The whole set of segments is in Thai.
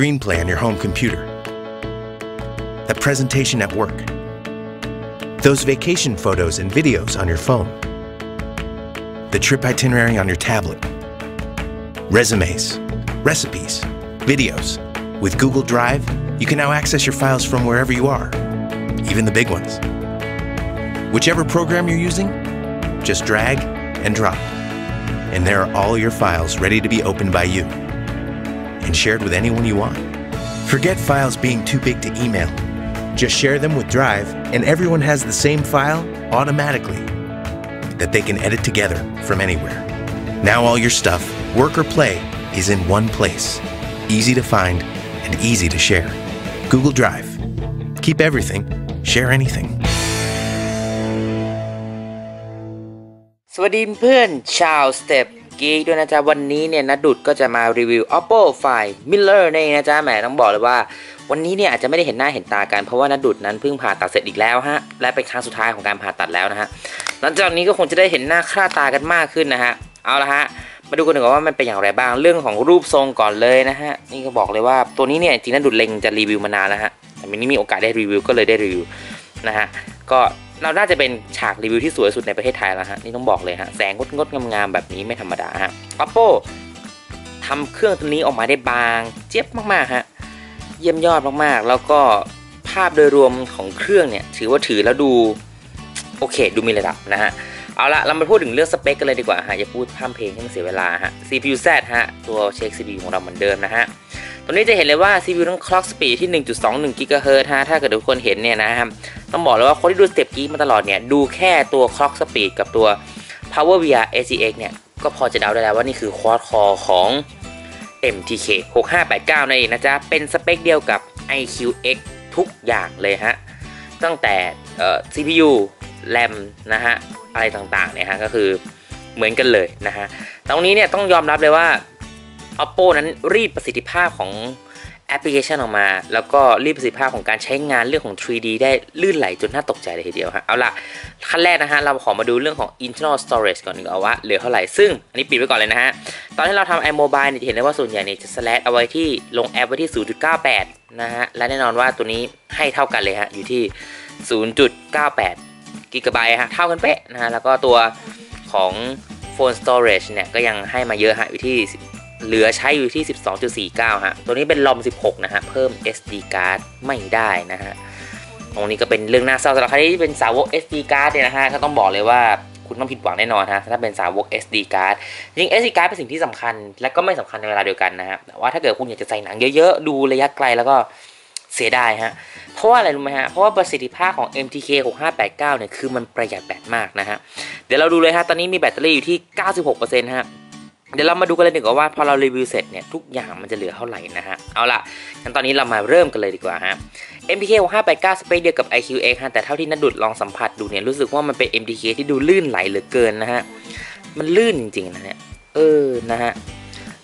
screenplay on your home computer, that presentation at work, those vacation photos and videos on your phone, the trip itinerary on your tablet, resumes, recipes, videos. With Google Drive, you can now access your files from wherever you are, even the big ones. Whichever program you're using, just drag and drop. And there are all your files ready to be opened by you and shared with anyone you want. Forget files being too big to email. Just share them with Drive, and everyone has the same file automatically that they can edit together from anywhere. Now, all your stuff, work or play, is in one place. Easy to find and easy to share. Google Drive. Keep everything, share anything. สวัสดีเพื่อนชาวสเต็ป กีด้วยนะจ๊ะ วันนี้เนี่ยนัดดุดก็จะมารีวิว Oppo Find Miller นี่นะจ๊ะแหมต้องบอกเลยว่า วันนี้เนี่ยอาจจะไม่ได้เห็นหน้าเห็นตากันเพราะว่านัดดุดนั้นเพิ่งผ่าตัดเสร็จอีกแล้วฮะ และเป็นครั้งสุดท้ายของการผ่าตัดแล้วนะฮะ หลังจากนี้ก็คงจะได้เห็นหน้าค่าตากันมากขึ้นนะฮะ เอาละฮะ มาดูกันหนึ่งว่ามันเป็นอย่างไรบ้าง เรื่องของรูปทรงก่อนเลยนะฮะ นี่ก็บอกเลยว่าตัวนี้เนี่ยจริงนัดดุดเล็งจะรีวิวมานานแล้วฮะแต่วันนี้มีโอกาสได้รีวิวก็เลยได้รีวิวนะฮะ ก็ เราน่าจะเป็นฉากรีวิวที่สวยสุดในประเทศไทยแล้วฮะนี่ต้องบอกเลยฮะแสงงดงดงามๆแบบนี้ไม่ธรรมดาฮะ Oppo ทำเครื่องตัวนี้ออกมาได้บาง เจี๊ยบมากๆฮะเยี่ยมยอดมากๆ แล้วก็ภาพโดยรวมของเครื่องเนี่ย ถือว่าถือแล้วดูโอเค ดูมีระดับนะฮะ เอาละเรามาพูดถึงเรื่องสเปคกันเลยดีกว่าฮะอย่าพูดพร่ำเพลงให้มันเสียเวลาฮะ CPU Z ฮะตัวเช็ค CPU ของเราเหมือนเดิมนะฮะ ตรงนี้จะเห็นเลยว่า CPU ต้อง clock speed ที่ 1.21 GHz ฮะ ถ้าเกิดทุกคนเห็นเนี่ยนะครับ ต้องบอกเลยว่าคนที่ดูสเต็ปกี้มาตลอดเนี่ย ดูแค่ตัว clock speed กับตัว Power VR ACX เนี่ย ก็พอจะเดาได้แล้วว่านี่คือ quad core ของ MTK 6589นั่นเองนะจ๊ะ เป็นสเปคเดียวกับ iQX ทุกอย่างเลยฮะ ตั้งแต่ CPU RAM นะฮะ อะไรต่างๆเนี่ยฮะ ก็คือเหมือนกันเลยนะฮะ ตรงนี้เนี่ยต้องยอมรับเลยว่า Oppo นั้นรีดประสิทธิภาพของแอปพลิเคชันออกมา แล้วก็รีดประสิทธิภาพของการใช้งานเรื่องของ 3D ได้ลื่นไหลจนน่าตกใจเลยทีเดียวฮะเอาละขั้นแรกนะฮะ เราขอมาดูเรื่องของ internal storage ก่อนดีกว่าว่าเหลือเท่าไหร่ ซึ่งอันนี้ปิดไว้ก่อนเลยนะฮะ ตอนที่เราทำ iMobile เนี่ยจะเห็นได้ว่าส่วนใหญ่เนี่ยจะ slash เอาไว้ที่ลงแอปไว้ที่ 0.98 นะฮะ และแน่นอนว่าตัวนี้ให้เท่ากันเลยฮะ อยู่ที่ 0.98 กิกะไบต์ฮะ เท่ากันเป๊ะนะฮะ แล้วก็ตัวของ phone storage เนี่ยก็ยังให้มาเยอะฮะอยู่ที่ เหลือใช้อยู่ที่ 12.49 ฮะ ตัวนี้เป็นลอม 16 นะฮะ เพิ่ม SD card ไม่ได้นะฮะ ตรงนี้ก็เป็นเรื่องน่าเศร้าสำหรับใครที่เป็นสาวก SD card เนี่ยนะฮะก็ต้องบอกเลยว่าคุณต้องผิดหวังแน่นอนฮะ ถ้าเป็นสาวก SD card จริง SD card เป็นสิ่งที่สำคัญ และก็ไม่สำคัญในเวลาเดียวกันนะฮะแต่ว่าถ้าเกิดคุณอยากจะใส่หนังเยอะๆ ดูระยะไกลแล้วก็เสียดายฮะ เพราะว่าอะไรรู้ไหมฮะ เพราะว่าประสิทธิภาพของ MTK 6589 เนี่ยคือมันประหยัดแบตมากนะฮะ เดี๋ยวเราดูเลยฮะ ตอนนี้มีแบตเตอรี่อยู่ที่ 96%ฮะ เดี๋ยวเรามาดูกันเลยดีกว่าว่าพอเรารีวิวเสร็จเนี่ยทุกอย่างมันจะเหลือเท่าไหร่นะฮะ เอาล่ะงั้นตอนนี้เรามาเริ่มกันเลยดีกว่าฮะ MTK 6589สเปคเดียวกับ iQX ฮะแต่เท่าที่นัดดุดลองสัมผัสดูเนี่ยรู้สึกว่ามันเป็น MTK ที่ดูลื่นไหลเหลือเกินนะฮะ มันลื่นจริงๆนะเนี่ย เออ นะฮะ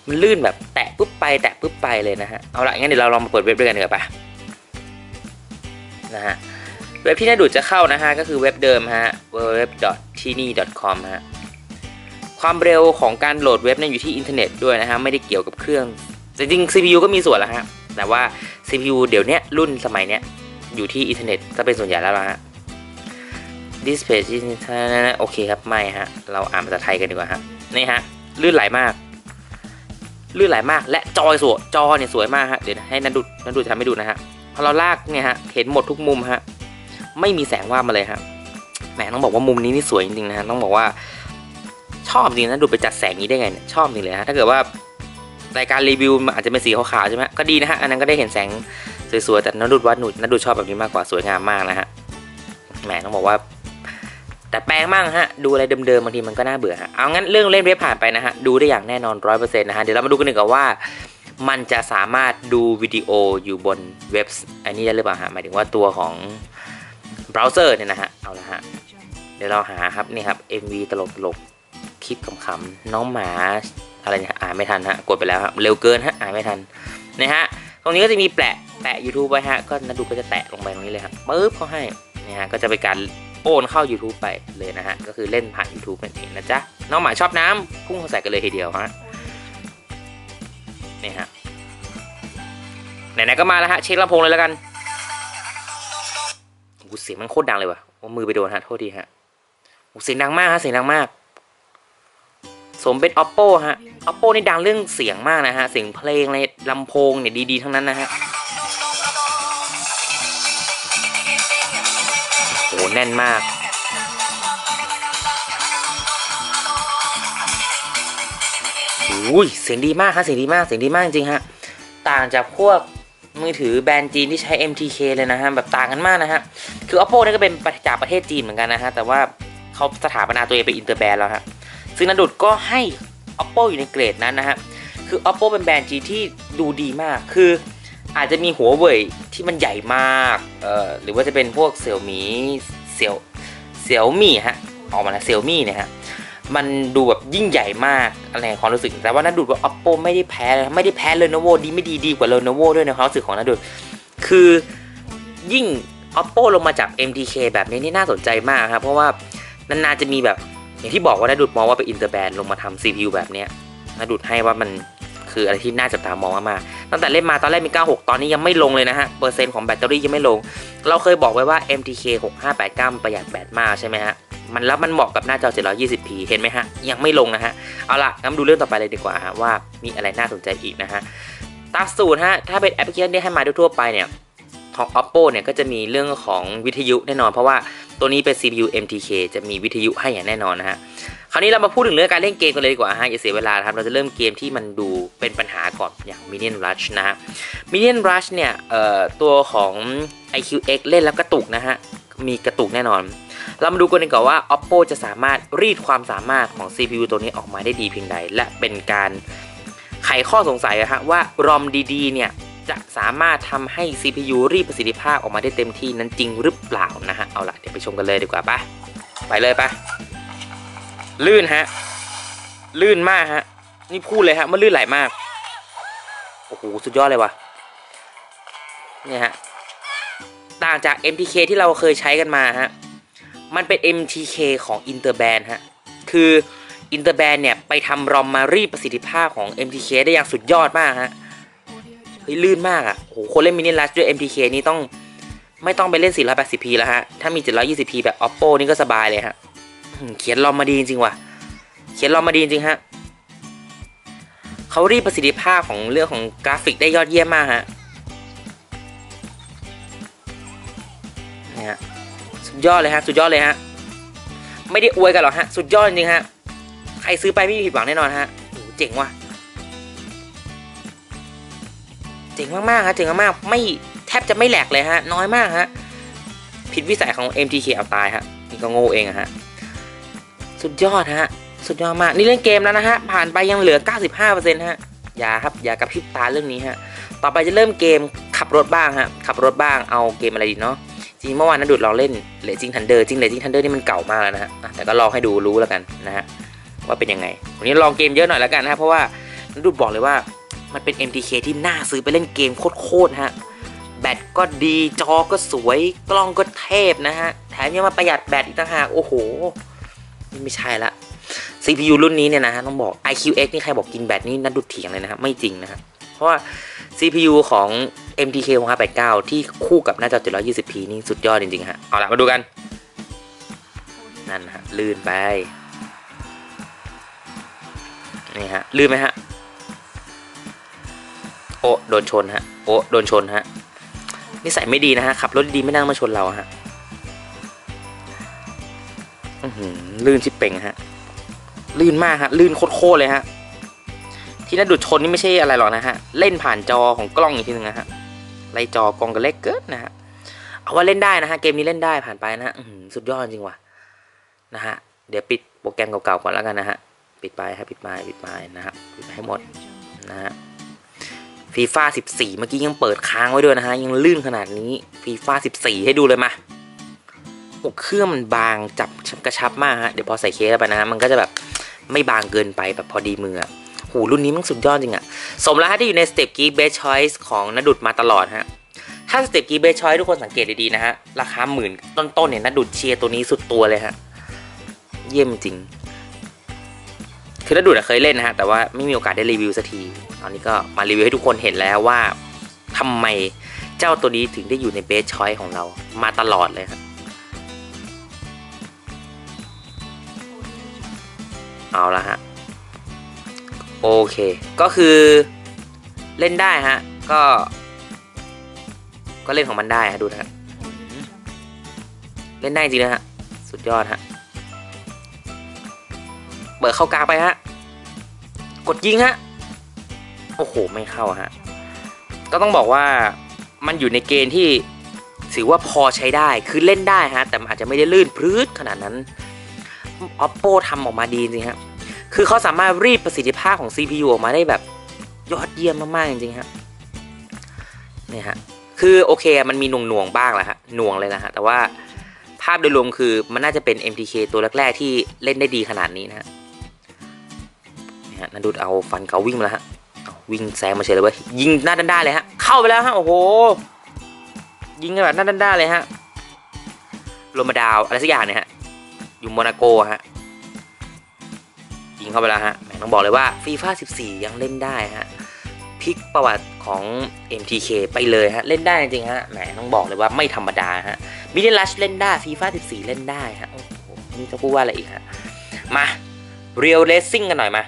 มันลื่นแบบแตะปุ๊บไปแตะปุ๊บไปเลยนะฮะ เอาล่ะงั้นเดี๋ยวเราลองมาเปิดเว็บด้วยกันเถอะปะนะฮะ เว็บที่นัดดุดจะเข้านะฮะก็คือเว็บเดิมฮะ www.tini.com ฮะ ความเร็วของการโหลดเว็บเนี่ยอยู่ที่อินเทอร์เน็ตด้วยนะฮะไม่ได้เกี่ยวกับเครื่องจริงๆ CPU ก็มีส่วนแล้วฮะแต่ว่า CPU เดี๋ยวนี้รุ่นสมัยเนี้ยอยู่ที่อินเทอร์เน็ตจะเป็นส่วนใหญ่แล้วละฮะ Display โอเคครับไม่ฮะเราอ่านภาษาไทยกันดีกว่าฮะนี่ฮะลื่นไหลมาก ลื่นไหลมากและจอยสวยจอเนี่ยสวยมากฮะเดี๋ยวให้นันดูนันดูจะทำให้ดูนะฮะพอเราลากเนี่ยฮะเห็นหมดทุกมุมฮะไม่มีแสงว่ามาเลยฮะแหมต้องบอกว่ามุมนี้นี่สวยจริงๆนะฮะต้องบอกว่า ชอบจริงนะดูไปจัดแสงนี้ได้ไงเนี่ยชอบจริงเลยฮะถ้าเกิดว่ารายการรีวิวอาจจะเป็นสีขาวๆใช่ไหมก็ดีนะฮะอันนั้นก็ได้เห็นแสงสวยๆแต่นัดดูว่าหนุนัดดูชอบแบบนี้มากกว่าสวยงามมากนะฮะแหมต้องบอกว่า แต่แปลงมากฮะดูอะไรเดิมๆบางทีมันก็น่าเบื่อฮะเอางั้นเรื่องเล่นเว็บผ่านไปนะฮะดูได้อย่างแน่นอนร้อยเปอร์เซ็นต์นะฮะเดี๋ยวเรามาดูกันหนึ่งกับว่า มันจะสามารถดูวิดีโออยู่บนเว็บอันนี้ได้หรือเปล่าฮะหมายถึงว่าตัวของเบราว์เซอร์เนี่ยนะฮะเอาละฮะเดี๋ยวเราหาครับนี่ครับ MV ตลกๆ คลิปขำๆน้องหมาอะไรเนี่ยอ่านไม่ทันฮะกดไปแล้วครับเร็วเกินฮะอ่านไม่ทันนะฮะตรงนี้ก็จะมีแปะแปะ YouTube ไว้ฮะก็นัดดูก็จะแตะลงไปตรงนี้เลยครับปึ๊บเขาให้นะฮะก็จะเป็นการโอนเข้า YouTube ไปเลยนะฮะก็คือเล่นผ่าน YouTube นั่นเองนะจ๊ะน้องหมาชอบน้ำพุ่งเข้าใส่กันเลยทีเดียวฮะนี่ฮะไหนๆก็มาแล้วฮะเช็คลำโพงเลยแล้วกันโอ้เสียงมันโคตรดังเลยว่ะมือไปโดนฮะโทษทีฮะโอ้เสียงดังมากฮะเสียงดังมาก มเป็น oppo ฮะ oppo นี่ดังเรื่องเสียงมากนะฮะ เสียงเพลงในลำโพงเนี่ยดีๆ ทั้งนั้นนะฮะโอ้แน่นมากอุ้ยเสียงดีมากฮะเสียงดีมากเสียงดีมากจริงฮะ ต่างจากพวกมือถือแบรนด์จีนที่ใช้ MTK เลยนะฮะ แบบต่างกันมากนะฮะ คือ oppo นี่ก็เป็นจากประเทศจีนเหมือนกันนะฮะ แต่ว่าเขาสถาปนาตัวเองเป็นอินเตอร์แบรนด์แล้วฮะ ซึ่งนันดุดก็ให้ oppo อยู่ในเกรดนั้นนะฮะ คือ oppo เป็นแบรนด์จีที่ดูดีมาก คืออาจจะมีหัวเว่ยที่มันใหญ่มาก เอ่อ หรือว่าจะเป็นพวกเสี่ยวมีเสี่ยวเสี่ยวมี่ฮะ ออกมาแล้วเสี่ยวมี่เนี่ยฮะ มันดูแบบยิ่งใหญ่มากอะไรความรู้สึก แต่ว่านัดดูดว่า oppo ไม่ได้แพ้ไม่ได้แพ้ lenovo ดีไม่ดีดีกว่า lenovo ด้วยในความรู้สึกของนัดดูดคือยิ่ง oppo ลงมาจาก mtk แบบนี้นี่น่าสนใจมากครับ เพราะว่านานๆจะมีแบบ อย่างที่บอกว่านัดดูดมองว่าเป็นอินเตอร์แบนลงมาทำ CPU แบบเนี้ยนัดดูดให้ว่ามันคืออะไรที่น่าจับตามองมากๆตั้งแต่เล่นมาตอนแรกมี 96 ตอนนี้ยังไม่ลงเลยนะฮะ เปอร์เซ็นต์ของแบตเตอรี่ยังไม่ลง เราเคยบอกไว้ว่า MTK 6589 ประหยัดแบตมากใช่ไหมฮะ มันแล้วมันเหมาะกับหน้าจอ 720p เห็นไหมฮะ ยังไม่ลงนะฮะ เอาล่ะงั้นดูเรื่องต่อไปเลยดีกว่าฮะว่ามีอะไรน่าสนใจอีกนะฮะตามสูตรฮะ ถ้าเป็นแอปพลิเคชันที่ให้มาทั่วไปเนี่ย ของ oppo เนี่ยก็จะมีเรื่องของวิทยุแน่นอนเพราะว่า ตัวนี้เป็น CPU MTK จะมีวิทยุให้อย่างแน่นอนนะฮะ คราวนี้เรามาพูดถึงเรื่องการเล่นเกมกันเลยดีกว่าฮะอย่าเสียเวลาครับ เราจะเริ่มเกมที่มันดูเป็นปัญหาก่อนอย่าง Minion Rush นะฮะ Minion Rush เนี่ยเอ่อตัวของ IQX เล่นแล้วกระตุกนะฮะ มีกระตุกแน่นอน เรามาดูกันดีกว่าว่า oppo จะสามารถรีดความสามารถของ CPU ตัวนี้ออกมาได้ดีเพียงใด และเป็นการไขข้อสงสัยนะฮะว่า ROM ดีๆเนี่ย จะสามารถทำให้ CPU รีดประสิทธิภาพออกมาได้เต็มที่นั้นจริงหรือเปล่านะฮะ เอาล่ะ เดี๋ยวไปชมกันเลยดีกว่าปะไปเลยปะลื่นฮะ ลื่นมากฮะ นี่พูดเลยฮะ มันลื่นไหลมาก โอ้โห สุดยอดเลยว่ะเนี่ยฮะ ต่างจาก MTK ที่เราเคยใช้กันมาฮะ มันเป็น MTK ของ Interband ฮะ คือ Interband เนี่ย ไปทำรอมมารีประสิทธิภาพของ MTK ได้อย่างสุดยอดมากฮะ ฮ้ยลื่นมากอะ่ะโหคนเล่นมินิลัสด้วย MTK นี่ต้องไม่ต้องไปเล่น 480p แล้วฮะ ถ้ามี 720p แบบ Oppo นี่ก็สบายเลยฮะเขียนรอมมาดีจริงว่ะ เขียนรอมมาดีจริงฮะเขารีประสิทธิภาพของเรื่องของกราฟิกได้ยอดเยี่ยมมากฮะนี่ฮะสุดยอดเลยฮะ สุดยอดเลยฮะ ไม่ได้อวยกันหรอกฮะ สุดยอดจริงฮะ ใครซื้อไปไม่มีผิดหวังแน่นอนฮะโอ้เจ๋งว่ะ เจ๋งมากๆฮะเจ๋งมากๆไม่แทบจะไม่แหลกเลยฮะ น้อยมากฮะ ผิดวิสัยของ MTK เอาตายฮะนี่ก็โง่เองอะฮะ สุดยอดฮะ สุดยอดมาก นี่เล่นเกมแล้วนะฮะ ผ่านไปยังเหลือ 95%ฮะ อย่าครับ อย่ากระพริบตาเรื่องนี้ฮะ ต่อไปจะเริ่มเกมขับรถบ้างฮะ ขับรถบ้าง เอาเกมอะไรดีเนาะ จริงเมื่อวานนั้นดูดลองเล่นเลจิงทันเดอร์จริงเลจิงทันเดอร์นี่มันเก่ามากแล้วนะฮะ แต่ก็ลองให้ดูรู้แล้วกันนะฮะ ว่าเป็นยังไง วันนี้ลองเกมเยอะหน่อยแล้วกันนะเพราะว่านันดูดบอกเลยว่า มันเป็น MTK ที่น่าซื้อไปเล่นเกมโคตรๆฮะ แบตก็ดีจอก็สวยกล้องก็เทพนะฮะ แถมยังมาประหยัดแบตอีกต่างหาก โอ้โหนี่ไม่ใช่ละ CPU รุ่นนี้เนี่ยนะฮะ ต้องบอก IQX นี่ใครบอกกินแบตนี่นัดดุดเถียงเลยนะฮะไม่จริงนะฮะเพราะว่า CPU ของ MTK 6589 ที่คู่กับหน้าจอ 720p นี่สุดยอดจริงๆฮะ เอาละมาดูกัน นั่นฮะลื่นไป นี่ฮะลื่นไหมฮะ โอ้โดนชนฮะ โอ้โดนชนฮะนิสัยไม่ดีนะฮะขับรถดีไม่นั่งมาชนเราฮะอือหือลื่นชิบเป่งฮะ ลื่นมากฮะ ลื่นโคตรเลยฮะ ที่นัดดุดชนนี่ไม่ใช่อะไรหรอกนะฮะ เล่นผ่านจอของกล้องอีกทีนึงนะฮะไลจอกล้องก็เล็กเกินนะฮะ เอาว่าเล่นได้นะฮะ เกมนี้เล่นได้ผ่านไปนะฮะสุดยอดจริงว่ะ นะฮะ เดี๋ยวปิดโปรแกรมเก่าๆก่อนแล้วกันนะฮะ ปิดไปฮะ ปิดไปปิดไปนะฮะ ปิดไปให้หมดนะฮะ ฟีฟ่า14 เมื่อกี้ยังเปิดค้างไว้ด้วยนะฮะ ยังลื่นขนาดนี้ฟีฟ่า14 ให้ดูเลยมาโอ้เครื่องมันบางจับกระชับมากฮะ เดี๋ยวพอใส่เคสแล้วไปนะฮะ มันก็จะแบบไม่บางเกินไปแบบพอดีมือหูรุ่นนี้มันสุดยอดจริงอะสมแล้วฮะที่อยู่ในสเต็ปกีเบสชอยส์ของนดุดมาตลอดฮะถ้าสเต็ปกีเบสชอยทุกคนสังเกตดีๆนะฮะ ราคาหมื่นต้นๆเนี่ยนดุดเชียร์ตัวนี้สุดตัวเลยฮะ เยี่ยมจริง คือนดุดอะเคยเล่นนะฮะ แต่ว่าไม่มีโอกาสได้รีวิวสักทีตอนนี้ก็มารีวิวให้ทุกคนเห็นแล้วว่าทำไมเจ้าตัวนี้ถึงได้อยู่ในเบสชอยของเรามาตลอดเลยครับเอาละฮะ โอเค ก็คือเล่นได้ฮะ ก็ ก็เล่นของมันได้ฮะ ดูนะฮะเล่นได้จริงนะฮะ สุดยอดฮะ เบิดเข้ากลางไปฮะ กดยิงฮะ โอ้โห ไม่เข้าฮะ ก็ต้องบอกว่ามันอยู่ในเกณฑ์ที่ถือว่าพอใช้ได้ คือเล่นได้ฮะ แต่มันอาจจะไม่ได้ลื่นพรื้ดขนาดนั้น oppo ทำออกมาดีจริงฮะ คือเขาสามารถรีดประสิทธิภาพของ CPU ออกมาได้แบบยอดเยี่ยมมาก ๆ จริงๆฮะนี่ฮะ คือโอเคมันมีหน่วงๆบ้างแหละฮะ หน่วงเลยนะฮะ แต่ว่าภาพโดยรวมคือมันน่าจะเป็น MTK ตัวแรก ๆ ที่เล่นได้ดีขนาดนี้นะฮะ ฮะนันดูดเอาฟันเขาวิ่งมาแล้วฮะวิ่งแซงมาเฉยเลยเว้ยยิงหน้าด้านๆเลยฮะเข้าไปแล้วฮะโอ้โหยิงแบบหน้าด้านๆเลยฮะโรมาดาวอะไรสักอย่างเนี่ยฮะอยู่โมนาโกฮะยิงเข้าไปแล้วฮะแหมต้องบอกเลยว่าฟีฟ่า14 ยังเล่นได้ฮะพลิกประวัติของ MTK ไปเลยฮะเล่นได้จริงฮะแหมต้องบอกเลยว่าไม่ธรรมดาฮะมินิลัชเล่นได้ฟีฟ่า14 เล่นได้ฮะโอ้โหนี่จะพูดว่าอะไรอีกฮะมาเรียลเลสซิ่งกันหน่อยมา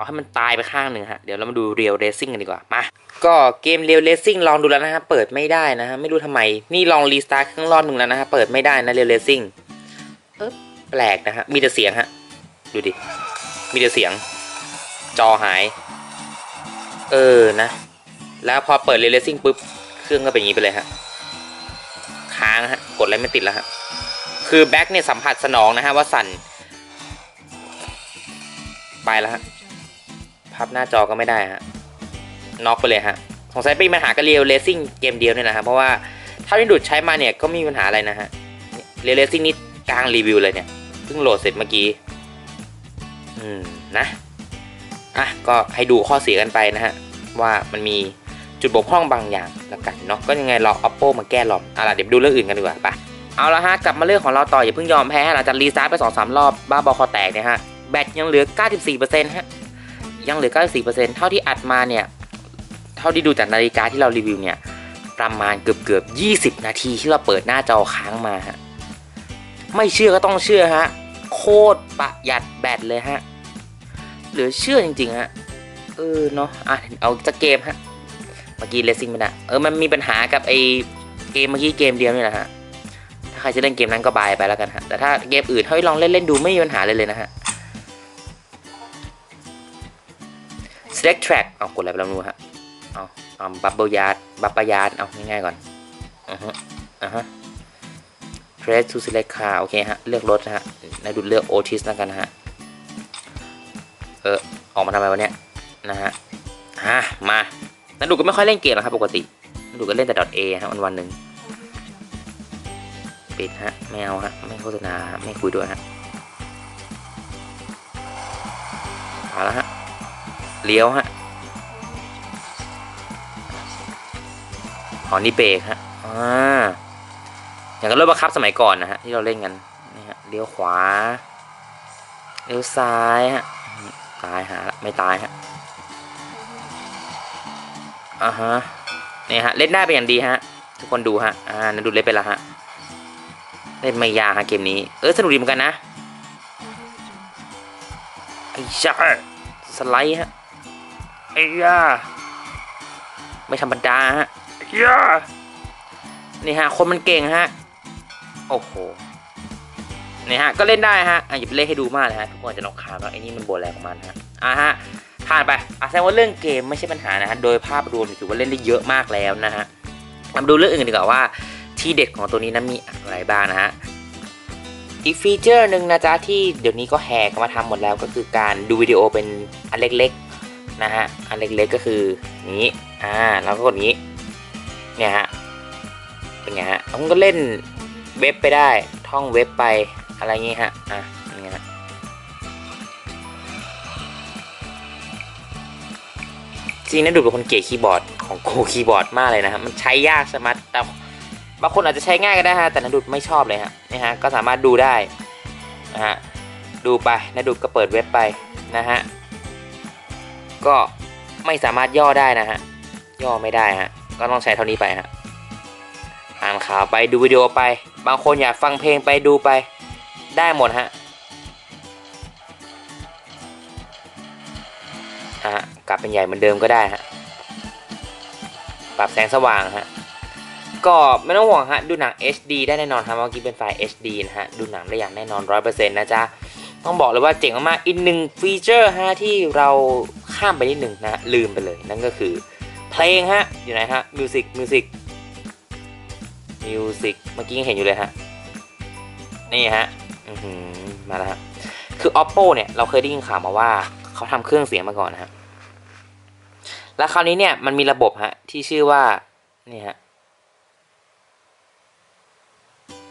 เอาให้มันตายไปข้างหนึ่งฮะ เดี๋ยวเรามาดูเรียลเลสซิ่งกันดีกว่า มา ก็เกมเรียลเลสซิ่งลองดูแล้วนะฮะ เปิดไม่ได้นะฮะ ไม่รู้ทำไม นี่ลองรีสตาร์ทเครื่องรอบหนึ่งแล้วนะฮะ เปิดไม่ได้นะเรียลเลสซิ่งเออแปลกนะฮะ มีแต่เสียงฮะ ดูดิ มีแต่เสียง จอหาย เออ นะ แล้วพอเปิดเรียวเลซิ่งปุ๊บ เครื่องก็เป็นอย่างนี้ไปเลยฮะ ค้างฮะ กดอะไรไม่ติดแล้วฮะ คือแบ็คเนี่ยสัมผัสสนองนะฮะว่าสั่น ไปแล้วฮะ พับหน้าจอก็ไม่ได้ฮะน็อกไปเลยฮะสงสัยเป็นปัญหากับเรียลเลซิ่งเกมเดียวเนี่ยนะฮะเพราะว่าเท่าที่ดูดใช้มาเนี่ยก็ไม่มีปัญหาอะไรนะฮะเรียลเลซิ่งนี่กลางรีวิวเลยเนี่ยเพิ่งโหลดเสร็จเมื่อกี้อืมนะอะก็ให้ดูข้อเสียกันไปนะฮะว่ามันมีจุดบกพร่องบางอย่างแล้วกันเนาะก็ยังไงรอ oppo มาแก้หลอมเอาล่ะเดี๋ยวดูเรื่องอื่นกันดีกว่าไปเอาละฮะกลับมาเรื่องของเราต่ออย่าเพิ่งยอมแพ้หลังจากรีสตาร์ทไป2อสรอบบ้าบอคอแตกเนี่ยฮะแบตยังเหลือ 94%ฮะ ยังเหลือ 94%เท่าที่อัดมาเนี่ย เท่าที่ดูจากนาฬิกาที่เรารีวิวเนี่ย ประมาณเกือบเกือบ 20 นาทีที่เราเปิดหน้าจอค้างมาฮะ ไม่เชื่อก็ต้องเชื่อฮะ โคตรประหยัดแบตเลยฮะ เหลือเชื่อจริงๆฮะ เออเนาะ อะ เอาจะเกมฮะ เมื่อกี้เลสซิ่งไม่ได้เออ มันมีปัญหากับไอเกมเมื่อกี้เกมเดียวนี่แหละฮะ ถ้าใครจะเล่นเกมนั้นก็บายไปแล้วกันฮะ แต่ถ้าเกมอื่นให้ลองเล่นเล่นดูไม่มีปัญหาเลยเลยนะฮะ select track เอากดอะไรไปแล้วรู้ฮะเอาเอาบับเบิลยาร์ดบับปยาร์ดเอาง่ายๆก่อนอ่าฮะอ่าฮะ press to select car โอเคฮะ เลือกรถนะฮะนายดูเลือก Otis แล้วกันนะฮะ เออ ออกมาทำไมวะเนี่ย นะฮะอะมานันดูก็ไม่ค่อยเล่นเกมหรอกครับปกตินันดูก็เล่นแต่ .a ฮะวันวันหนึ่งปิดฮะ ไม่เอาฮะ ไม่โฆษณา ไม่คุยด้วยฮะ เอาละฮะ เลี้ยวฮะอ๋อนี่เบรกฮะอ่าอย่างกับรถบังคับสมัยก่อนนะฮะที่เราเล่นกันนี่ฮะเลี้ยวขวาเลี้ยวซ้ายฮะตายฮะไม่ตายฮะอ่าฮะนี่ฮะเล่นได้เป็นอย่างดีฮะ ทุกคนดูฮะอ่านั่นดูเล่นไปแล้วฮะเล่นไม่ยากฮะเกมนี้เออสนุกดีเหมือนกันนะไอ้ชาสไลด์ฮะ ไอ้ย่าไม่ธรรมดาฮะไอ้ยานี่ฮะ คนมันเก่งฮะ โอ้โหนี่ฮะ ก็เล่นได้ฮะ อะอย่าไปเล่นให้ดูมากเลยฮะ ทุกคนจะนอกขาว่าไอ้นี่มันโบแรงของมันฮะ อะฮะผ่านไปอะแสดงว่าเรื่องเกมไม่ใช่ปัญหานะฮะ โดยภาพรวมถือว่าเล่นได้เยอะมากแล้วนะฮะมาดูเรื่องอื่นดีกว่าว่า ที่เด็ดของตัวนี้นั้นมีอะไรบ้างนะฮะ อีกฟีเจอร์หนึ่งนะจ๊ะที่เดี๋ยวนี้ก็แหกมาทำหมดแล้วก็คือการดูวิดีโอเป็นอันเล็ก นะฮะ อันเล็กๆก็คือนี้ อ่าแล้วก็กดนี้ เนี่ยฮะ เป็นไงฮะผมก็เล่นเว็บไปได้ ท่องเว็บไป อะไรเงี้ฮะ อะอย่าเงี้ยฮะจริงนะดูเป็นคนเกลียดคีย์บอร์ดของโกคีย์บอร์ดมากเลยนะฮะมันใช้ยากสมัดแต่บางคนอาจจะใช้ง่ายก็ได้ฮะ แต่นันดุดไม่ชอบเลยฮะนี่ฮะ ก็สามารถดูได้นะฮะ ดูไปนันดุดก็เปิดเว็บไปนะฮะ ก็ไม่สามารถย่อได้นะฮะ ย่อไม่ได้ฮะ ก็ต้องใช้เท่านี้ไปฮะ อ่านข่าวไปดูวิดีโอไป บางคนอยากฟังเพลงไปดูไป ได้หมดฮะอะกลับเป็นใหญ่เหมือนเดิมก็ได้ฮะ ปรับแสงสว่างฮะ ก็ไม่ต้องห่วงฮะ ดูหนัง HD ได้แน่นอนครับเมื่อกี้เป็นไฟล์ HD นะฮะ ดูหนังได้อย่างแน่นอน 100%นะจ๊ะ ต้องบอกเลยว่าเจ๋งมากๆ อีกหนึ่งฟีเจอร์ฮะที่เรา ข้ามไปนิดหนึ่งนะลืมไปเลย นั่นก็คือเพลงฮะ อยู่ไหนฮะมิวสิกมิวสิกมิวสิกเมื่อกี้ยังเห็นอยู่เลยฮะ นี่ฮะมาแล้วฮะ คือ oppo เนี่ย เราเคยได้ยินข่าวมาว่าเขาทำเครื่องเสียงมาก่อนนะฮะ แล้วคราวนี้เนี่ยมันมีระบบฮะ ที่ชื่อว่า นี่ฮะ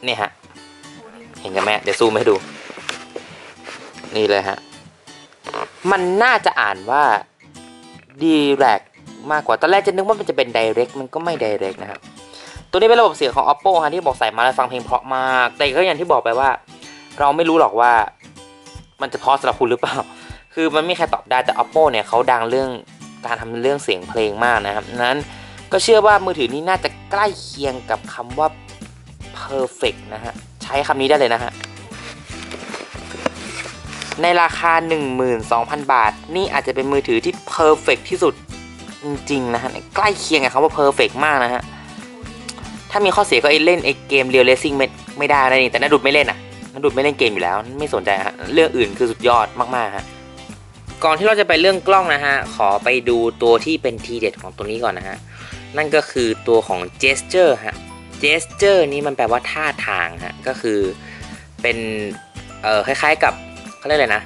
นี่ฮะ เห็นกันไหมเดี๋ยวซูมให้ดู นี่เลยฮะ มันน่าจะอ่านว่า direct มากกว่า ตอนแรกจะนึกว่ามันจะเป็น direct มันก็ไม่ direct นะครับตัวนี้เป็นระบบเสียงของ oppo ฮะที่บอกใส่มาแล้วฟังเพลงเพราะมาก แต่ก็อย่างที่บอกไปว่า เราไม่รู้หรอกว่า มันจะเพราะสำหรับคุณหรือเปล่า คือมันไม่ใครตอบได้แต่ oppo เนี่ยเขาดังเรื่องการทำเรื่องเสียงเพลงมากนะครับนั้นก็เชื่อว่ามือถือนี้น่าจะใกล้เคียงกับคำว่า perfect นะฮะ ใช้คำนี้ได้เลยนะฮะ ในราคา 12,000 บาท นี่อาจจะเป็นมือถือที่ perfect ที่สุดจริงๆนะฮะใกล้เคียงกับคำว่า perfect มากนะฮะ ถ้ามีข้อเสียก็ไอ้เล่นไอ้เกมเรียลเลสซิ่งไม่ไม่ได้นะนี่แต่นาดุดไม่เล่นอะนาดุดไม่เล่นเกมอยู่แล้ว ไม่สนใจฮะเรื่องอื่นคือสุดยอดมากๆฮะก่อนที่เราจะไปเรื่องกล้องนะฮะ ขอไปดูตัวที่เป็นทีเด็ดของตัวนี้ก่อนนะฮะ นั่นก็คือตัวของ gesture ฮะ gesture นี้มันแปลว่าท่าทางฮะ ก็คือเป็น เอ่อ คล้ายๆกับ เขาเรียกอะไรนะ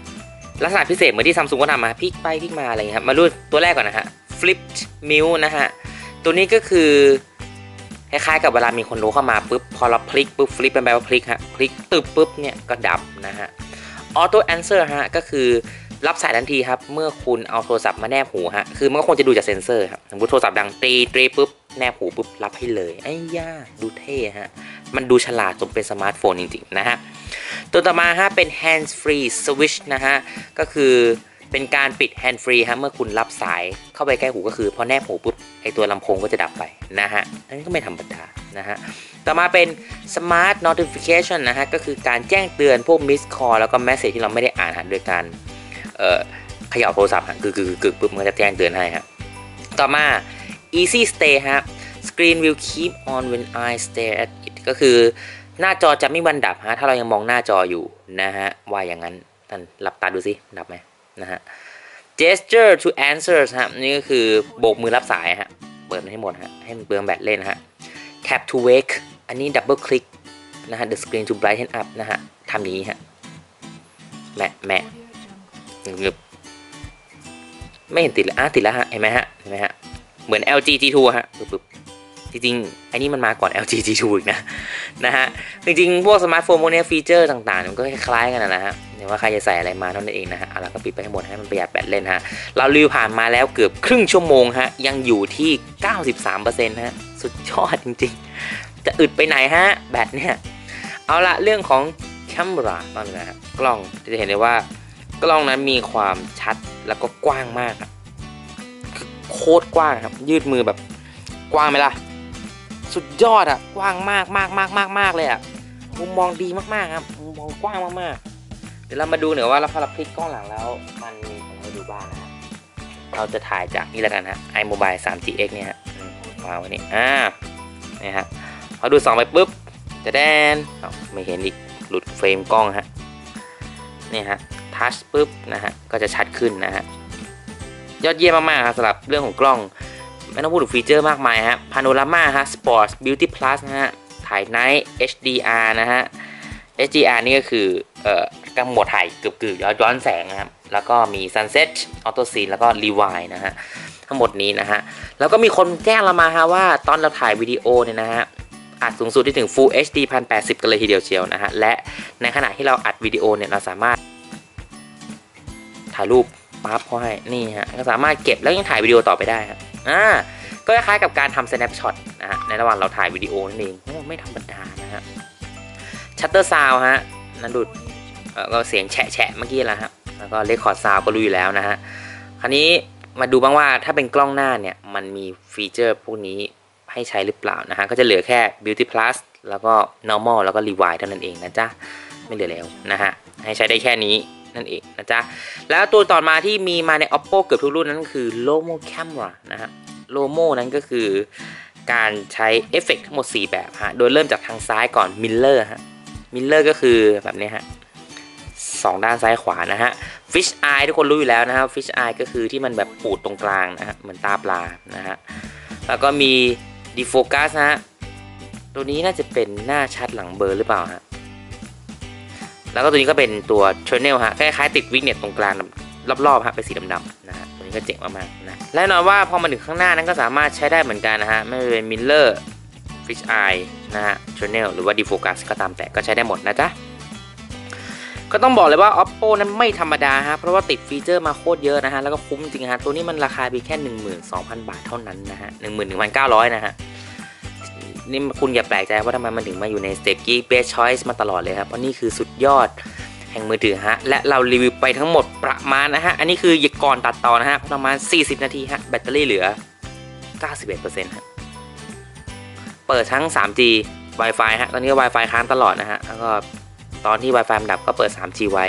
ลักษณะพิเศษเหมือนที่ซัมซุงก็ทำมาพลิกไปพลิกมาอะไรเงี้ยครับมาดูตัวแรกก่อนนะฮะ flipped mute นะฮะ ตัวนี้ก็คือคล้ายๆกับเวลามีคนรู้เข้ามาปุ๊บพอเราพลิกปุ๊บ flip เป็นแปลว่าพลิกฮะพลิกตึบปุ๊บเนี่ยก็ดับนะฮะ auto answer ฮะก็คือรับสายทันทีครับ เมื่อคุณเอาโทรศัพท์มาแนบหูฮะคือมันก็คงจะดูจากเซ็นเซอร์ครับสมมติโทรศัพท์ดังตีตรีปุ๊บแนบหูปุ๊บรับให้เลยไอ้ย่าดูเท่ฮะมันดูฉลาดสมเป็นสมาร์ทโฟนจริงๆนะฮะ ตัวต่อมาฮะเป็น hands free switch นะฮะ ก็คือเป็นการปิด hand free ฮะเมื่อคุณรับสายเข้าไปใกล้หูก็คือพอแนบหูปุ๊บไอตัวลำโพงก็จะดับไปนะฮะอันนี้ก็ไม่ธรรมดานะฮะ ต่อมาเป็น smart notification นะฮะ ก็คือการแจ้งเตือนพวก miss call แล้วก็ message ที่เราไม่ได้อ่านฮะโดยการเอ่อขย่าโทรศัพท์ฮะกึกกึกกึกปุ๊บมันจะแจ้งเตือนให้ฮะ ต่อมา easy stay ฮะ screen will keep on when I stare at it ก็คือ หน้าจอจะไม่บันดับฮะถ้าเรายังมองหน้าจออยู่นะฮะว่าอย่างนั้นท่านหลับตาดูสิดับไหมนะฮะ gesture to answer ฮะนี่ก็คือโบกมือรับสายฮะเปิดมันให้หมดฮะให้มันเปลืองแบตเล่นฮะ tap to wake อันนี้ double click นะฮะ the screen to brighten up นะฮะทำอย่างนี้ฮะแม่แม่งึบไม่เห็นติดเลยอะติดแล้วฮะเห็นไหมฮะเห็นไหมฮะเหมือน LG G2 ฮะปึ๊บ จริงๆอันนี้มันมาก่อน LG G2 อีกนะนะฮะจริงๆ พวกสมาร์ทโฟนพวกนี้ฟีเจอร์ต่างๆ มันก็คล้ายๆกันนะฮะแต่ว่าใครจะใส่อะไรมาเท่านั้นเองนะฮะเอาละก็ปิดไปให้หมดให้มันประหยัดแบตเล่นฮะเรารีวิวผ่านมาแล้วเกือบครึ่งชั่วโมงฮะยังอยู่ที่ 93%ฮะสุดยอดจริงๆ จะอึดไปไหนฮะแบตเนี่ยเอาละเรื่องของแคมราบ้างนะฮะกล้องจะเห็นได้ว่ากล้องนั้นมีความชัดแล้วก็กว้างมากครับโคตรกว้างครับ ยืดมือแบบกว้างไหมล่ะ สุดยอดอะกว้างมากมากมากมากมากเลยอะมุมมองดีมากๆครับมุมมองกว้างมากๆ เดี๋ยวเรามาดูหน่อยว่าเราพอเราพลิกกล้องหลังแล้ว มันมีอะไรให้ดูบ้างนะฮะเราจะถ่ายจากนี่แล้วกันฮะ iMobile 3GX เนี่ยฮะมวางไว้นี่อ่าเนี่ยฮะพอดูสองไปปุ๊บจะแดนไม่เห็นอีกหลุดเฟรมกล้องฮะนี่ฮะทัชปุ๊บนะฮะก็จะชัดขึ้นนะฮะยอดเยี่ยมมากๆครับสำหรับเรื่องของกล้อง ไม่ต้องพูดถึงฟีเจอร์มากมายฮะพาโนรามาฮะ Sports Beauty Plus นะฮะถ่าย Night HDR นะฮะ HDR นี่ก็คือเอ่อกำหมดถ่ายเกือบๆย้อนย้อนแสงนะครับ แล้วก็มี Sunset Auto Scene แล้วก็ Rewind นะฮะ ทั้งหมดนี้นะฮะ แล้วก็มีคนแจ้งเรามาฮะว่าตอนเราถ่ายวิดีโอเนี่ยนะฮะ อัดสูงสุดที่ถึง Full HD 1080 กันเลยทีเดียวเชียวนะฮะ และในขณะที่เราอัดวิดีโอเนี่ย เราสามารถ ถ่ายรูปปั๊บเขาให้ นี่ฮะ ก็สามารถเก็บแล้วยังถ่ายวิดีโอต่อไปได้ฮะ อ่าก็คล้ายๆกับการทำ snapshot นะฮะในระหว่างเราถ่ายวิดีโอนั่นเองไม่ธรรมดานะฮะ shutter sound ฮะนั่นดูดก็เสียงแฉะแฉะเมื่อกี้แหละฮะแล้วก็ record sound ก็รู้อยู่แล้วนะฮะคราวนี้มาดูบ้างว่าถ้าเป็นกล้องหน้าเนี่ยมันมีฟีเจอร์พวกนี้ให้ใช้หรือเปล่านะฮะก็จะเหลือแค่ Beauty Plus แล้วก็ Normal แล้วก็ Rewind เท่านั้นเองนะจ๊ะไม่เหลือแล้วนะฮะให้ใช้ได้แค่นี้ นั่นเองนะจ๊ะ แล้วตัวต่อมาที่มีมาใน Oppo เกือบทุกรุ่นนั้นคือ Lomo Camera นะฮะ Lomo นั้นก็คือการใช้เอฟเฟกต์ทั้งหมด 4 แบบฮะ โดยเริ่มจากทางซ้ายก่อน Miller ฮะ Miller ก็คือแบบนี้ฮะสองด้านซ้ายขวานะฮะ Fish Eye ทุกคนรู้อยู่แล้วนะครับ Fish Eye ก็คือที่มันแบบปูดตรงกลางนะฮะ เหมือนตาปลานะฮะ แล้วก็มี Defocus นะฮะ ตัวนี้น่าจะเป็นหน้าชัดหลังเบลอร์หรือเปล่าฮะ แล้วก็ตัวนี้ก็เป็นตัว channel ฮะคล้ายๆติดวิกเน็ตตรงกลางรอบๆฮะเป็นสีดำๆนะฮะตัวนี้ก็เจ๋งมากๆนะและแน่นอนว่าพอมาถึงข้างหน้านั้นก็สามารถใช้ได้เหมือนกันนะฮะไม่ว่าจะเป็น Miller Fish Eye นะฮะ channel หรือว่า Defocus ก็ตามแต่ก็ใช้ได้หมดนะจ๊ะก็ต้องบอกเลยว่า oppo นั้นไม่ธรรมดาฮะ เพราะว่าติดฟีเจอร์มาโคตรเยอะนะฮะ แล้วก็คุ้มจริงฮะ ตัวนี้มันราคาเพียงแค่ 12,000 บาทเท่านั้นนะฮะ 11,900 นะฮะ นี่คุณอย่าแปลกใจว่าทำไมมันถึงมาอยู่ใน Step Geek Best Choice มาตลอดเลยครับ เพราะนี่คือสุดยอดแห่งมือถือฮะ และเรารีวิวไปทั้งหมดประมาณนะฮะ อันนี้คือก่อนตัดต่อนะฮะ ประมาณ 40 นาทีฮะ แบตเตอรี่เหลือ 91%ฮะ เปิดทั้ง 3G Wi-Fi ฮะ ตอนนี้ Wi-Fi ค้างตลอดนะฮะ แล้วก็ตอนที่ Wi-Fi มันดับก็เปิด 3G ไว้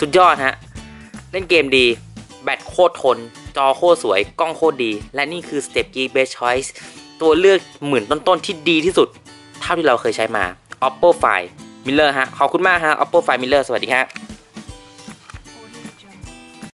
สุดยอดฮะ เล่นเกมดี แบตโคตรทน จอโคตรสวย กล้องโคตรดี และนี่คือ Step Geek Best Choice ตัวเลือกหมื่นต้นๆที่ดีที่สุด เท่าที่เราเคยใช้มา Oppo Find Miller ฮะ ขอบคุณมากฮะ Oppo Find Miller สวัสดีครับ